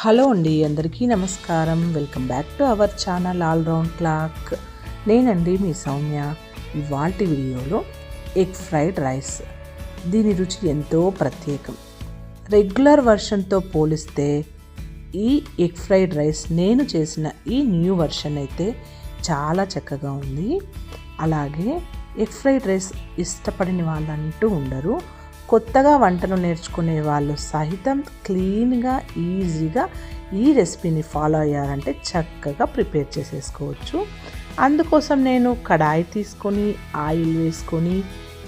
Hello అండి అందరికీ నమస్కారం. Welcome back to our channel all round clock. నేనండి మీ సౌమ్య. ఇవాల్టి వీడియోలో ఎగ్ ఫ్రైడ్ రైస్. దీని రుచి ఎంతో ప్రత్యేకం. రెగ్యులర్ వర్షన్తో పోలిస్తే ఈ ఎగ్ ఫ్రైడ్ రైస్ నేను చేసిన ఈ న్యూ వర్షన్ అయితే చాలా చక్కగా ఉంది. అలాగే ఎగ్ ఫ్రైడ్ రైస్ ఇష్టపడిన వాళ్ళంటూ ఉండరు. కొత్తగా వంటను నేర్చుకునే వాళ్ళు సహితం క్లీన్గా ఈజీగా ఈ రెసిపీని ఫాలో అయ్యారంటే చక్కగా ప్రిపేర్ చేసేసుకోవచ్చు. అందుకోసం నేను కడాయి తీసుకొని ఆయిల్ వేసుకొని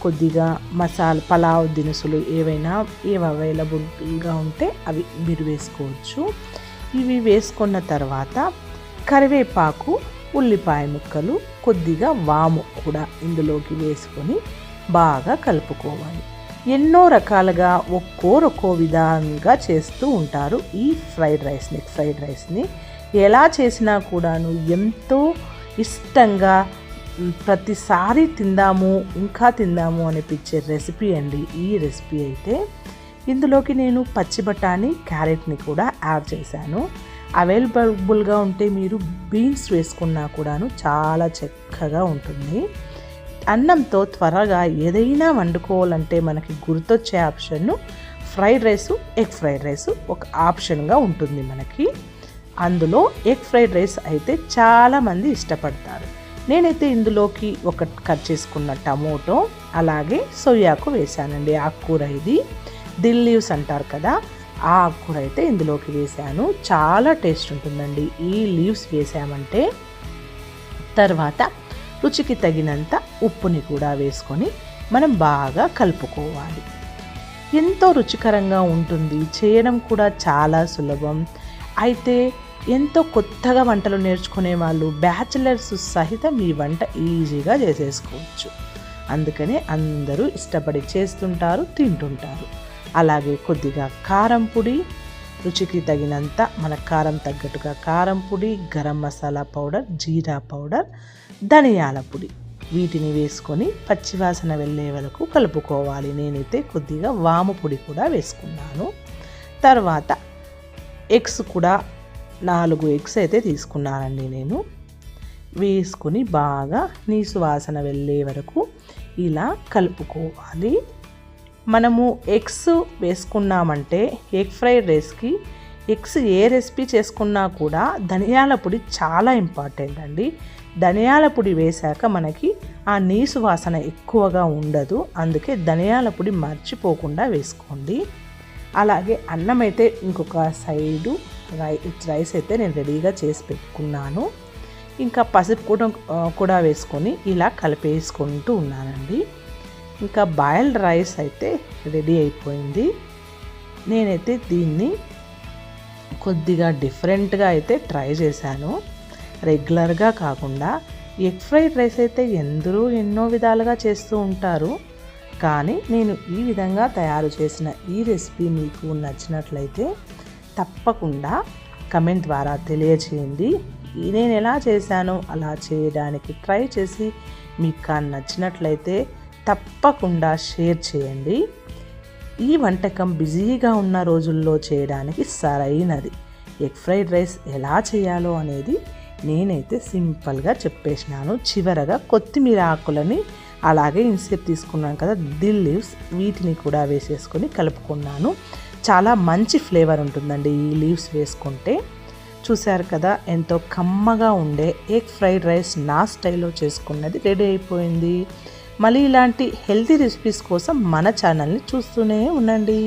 కొద్దిగా మసాలా పలావ్ దినుసులు ఏవైనా ఏవి అవైలబుల్గా ఉంటే అవి మీరు వేసుకోవచ్చు. ఇవి వేసుకున్న తర్వాత కరివేపాకు ఉల్లిపాయ ముక్కలు కొద్దిగా వాము కూడా ఇందులోకి వేసుకొని బాగా కలుపుకోవాలి. ఎన్నో రకాలుగా ఒక్కోరొక్కో విధంగా చేస్తూ ఉంటారు ఈ ఫ్రైడ్ రైస్ని. ఫ్రైడ్ రైస్ని ఎలా చేసినా కూడాను ఎంతో ఇష్టంగా ప్రతిసారి తిందాము ఇంకా తిందాము అనిపించే రెసిపీ అండి ఈ రెసిపీ అయితే. ఇందులోకి నేను పచ్చి బఠానీ క్యారెట్ని కూడా యాడ్ చేశాను. అవైలబుల్గా ఉంటే మీరు బీన్స్ వేసుకున్నా కూడాను చాలా చక్కగా ఉంటుంది. అన్నంతో త్వరగా ఏదైనా వండుకోవాలంటే మనకి గుర్తొచ్చే option fried rice egg fried rice ఒక ఆప్షన్గా ఉంటుంది మనకి. అందులో ఎగ్ ఫ్రైడ్ రైస్ అయితే చాలామంది ఇష్టపడతారు. నేనైతే ఇందులోకి ఒక కట్ చేసుకున్న టమోటో అలాగే సొయాకు వేశానండి. ఆకుకూర ఇది. దిల్ లీవ్స్ అంటారు కదా ఆ ఆకుకూర అయితే ఇందులోకి వేశాను. చాలా టేస్ట్ ఉంటుందండి. ఈ లీవ్స్ వేసామంటే తర్వాత రుచికి తగినంత ఉప్పుని కూడా వేసుకొని మనం బాగా కలుపుకోవాలి. ఎంతో రుచికరంగా ఉంటుంది. చేయడం కూడా చాలా సులభం. అయితే ఎంతో కొత్తగా వంటలు నేర్చుకునే వాళ్ళు బ్యాచిలర్స్ సహితం ఈ వంట ఈజీగా చేసేసుకోవచ్చు. అందుకనే అందరూ ఇష్టపడి చేస్తుంటారు తింటుంటారు. అలాగే కొద్దిగా కారం పొడి రుచికి తగినంత మన కారం తగ్గట్టుగా కారం పొడి గరం మసాలా పౌడర్ జీరా పౌడర్ ధనియాల పొడి. వీటిని వేసుకొని పచ్చివాసన వెళ్ళే వరకు కలుపుకోవాలి. నేనైతే కొద్దిగా వాము పొడి కూడా వేసుకున్నాను. తర్వాత ఎగ్స్ కూడా నాలుగు ఎగ్స్ అయితే తీసుకున్నానండి నేను. వేసుకుని బాగా నీసు వాసన వెళ్ళే వరకు ఇలా కలుపుకోవాలి. మనము ఎగ్స్ వేసుకున్నామంటే ఎగ్ ఫ్రైడ్ రైస్కి ఎగ్స్ ఏ రెసిపీ చేసుకున్నా కూడా ధనియాల పొడి చాలా ఇంపార్టెంట్ అండి. ధనియాల పొడి వేశాక మనకి ఆ నీసు వాసన ఎక్కువగా ఉండదు. అందుకే ధనియాల పొడి మర్చిపోకుండా వేసుకోండి. అలాగే అన్నం అయితే ఇంకొక సైడు రై రైస్ అయితే నేను రెడీగా చేసి పెట్టుకున్నాను. ఇంకా పసుపు కూడా కూడా వేసుకొని ఇలా కలిపేసుకుంటూ ఉన్నానండి. ఇంకా బాయిల్డ్ రైస్ అయితే రెడీ అయిపోయింది. నేనైతే దీన్ని కొద్దిగా డిఫరెంట్గా అయితే ట్రై చేశాను. రెగ్యులర్గా కాకుండా ఎగ్ ఫ్రైడ్ రైస్ అయితే ఎందరూ ఎన్నో విధాలుగా చేస్తూ ఉంటారు. కానీ నేను ఈ విధంగా తయారు చేసిన ఈ రెసిపీ మీకు నచ్చినట్లయితే తప్పకుండా కమెంట్ ద్వారా తెలియచేయండి. నేను ఎలా చేశానో అలా చేయడానికి ట్రై చేసి మీకు నచ్చినట్లయితే తప్పకుండా షేర్ చేయండి. ఈ వంటకం బిజీగా ఉన్న రోజుల్లో చేయడానికి సరైనది. ఎగ్ ఫ్రైడ్ రైస్ ఎలా చేయాలో అనేది నేనైతే సింపుల్గా చెప్పేసినాను. చివరగా కొత్తిమీర ఆకులని అలాగే ఇన్సెప్ తీసుకున్నాను కదా దిల్ లీవ్స్ వీటిని కూడా వేసేసుకొని కలుపుకున్నాను. చాలా మంచి ఫ్లేవర్ ఉంటుందండి ఈ లీవ్స్ వేసుకుంటే. చూశారు కదా ఎంతో కమ్మగా ఉండే ఎగ్ ఫ్రైడ్ రైస్ నా స్టైల్లో చేసుకున్నది రెడీ అయిపోయింది. మళ్ళీ ఇలాంటి హెల్తీ రెసిపీస్ కోసం మన ఛానల్ని చూస్తూనే ఉండండి.